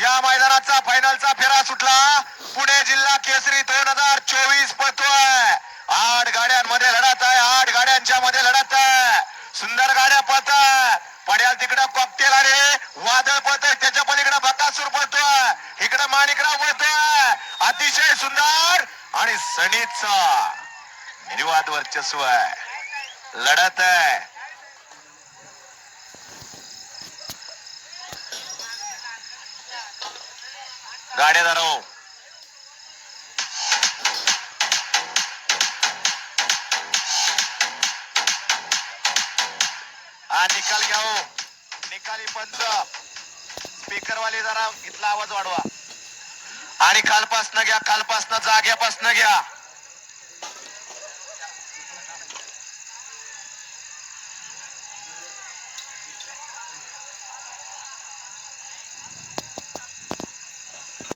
या मैदानाचा फायनलचा फेरा सुटला. पुणे जिल्हा केसरी दोन हजार चोवीस पळतोय आठ गाड्यांमध्ये लढत आहे आठ गाड्यांच्या मध्ये लढत आहे. सुंदर गाड्या पळतात पड्याल तिकडं कॉकटेल आले वादळ पळतोय. त्याच्या पलीकडे बकासूर पळतोय. इकडं माणिकराव पळतोय. अतिशय सुंदर आणि सणीचा निर्वाद वर्चस्व आहे. लढत आहे. गाड्या धरो हो. हा. निकाल घ्या हो. निकाली पंच. स्पीकर वाले जरा इथला आवाज वाढवा. आणि कालपासनं घ्या कालपासनं जाग्यापासनं घ्या.